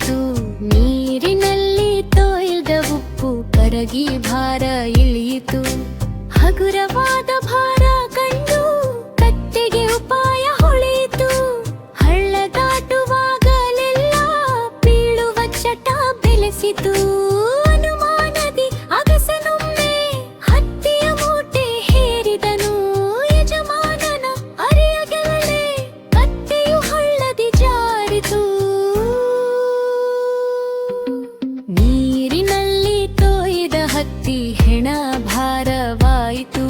ಬಂತು ನೀರಿನಲ್ಲಿ ತೋಯ್ದ ಉಪ್ಪು ಕರಗಿ ಭಾರ ಇಳಿಯಿತು. ಹಗುರವಾದ ಭಾರ ಕಂಡು ಕತ್ತಿಗೆ ಉಪಾಯ ಹೊಳೆಯಿತು. ಹಳ್ಳ ದಾಟುವಾಗಲೆಲ್ಲ ಬೀಳುವ ಚಟ ಬೆಳೆಸಿತು ಬಿದ್ದಿತು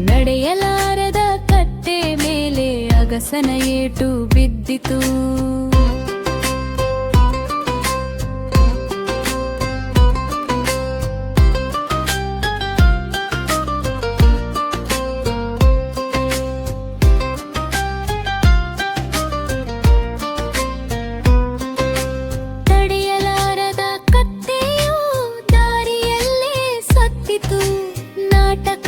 ನಡೆಯಲಾರದ ಕತ್ತೆ ಮೇಲೆ ಅಗಸನ ಏಟು ಬಿದ್ದಿತು. ನಾಟಕ